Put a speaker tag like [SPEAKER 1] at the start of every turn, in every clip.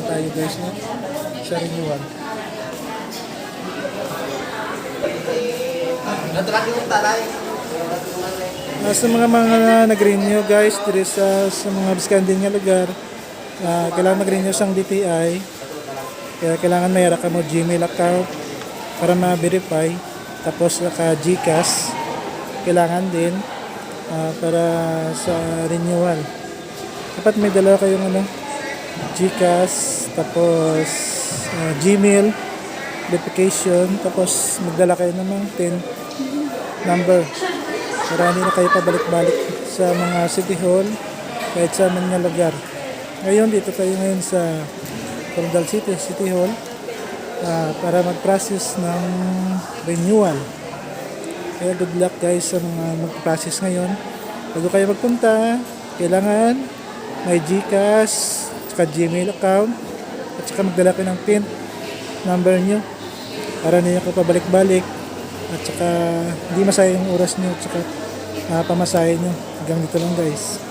[SPEAKER 1] na tayo guys no? sa renewal. Uh, sa mga mga nag-renew guys, dito sa, sa mga biskandin nga lugar, uh, kailangan mag-renew sang DTI. Kaya kailangan mayroon ka mo Gmail account para ma-verify. Tapos naka GCash, kailangan din ah, para sa renewal. Dapat may dalawa kayong ano, GCash, tapos ah, Gmail, verification, tapos magdala kayo ng mga PIN number. Para na kayo pabalik-balik sa mga city hall, kahit sa mga lugar. Ngayon, dito tayo ngayon sa Coronadal City, City Hall, ah, para mag-process ng renewal. Kaya good luck guys sa mga mag-process ngayon. Bago kayo magpunta, kailangan may GCash, saka Gmail account, at saka magdala kayo ng PIN number nyo para hindi ko pabalik-balik at saka hindi masayang yung oras nyo at saka uh, pamasahe nyo. Hanggang dito lang guys.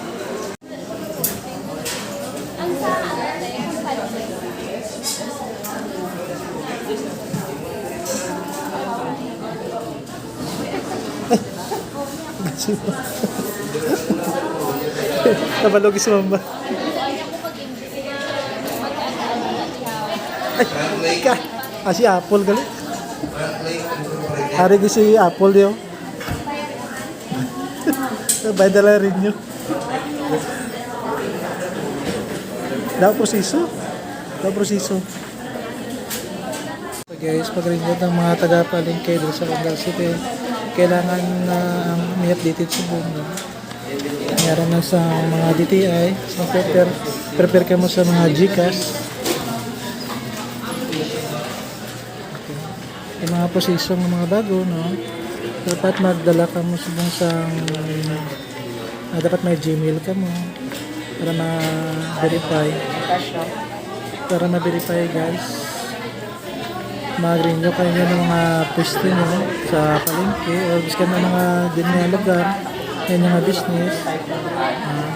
[SPEAKER 1] Nabalog si mama. Ay, ka. Ah, si Apple gali. Hari gi si Apple dio. Bay dala rin nyo. Daw proseso. Daw proseso. So guys, pag rin ng mga taga-palengke doon sa Bandar City, kailangan na ang may updated sa buong Meron na sa mga DTI, sa prepare, prepare ka mo sa mga GCash. Yung mga posisyon ng mga bago, no? Dapat magdala ka mo sa buong sa ah, dapat may Gmail ka mo para ma-verify. Para ma-verify guys. Mag-renew kayo ng mga pwesto nyo sa palengke or gusto ng mga din mga lugar yung mga business. Ah,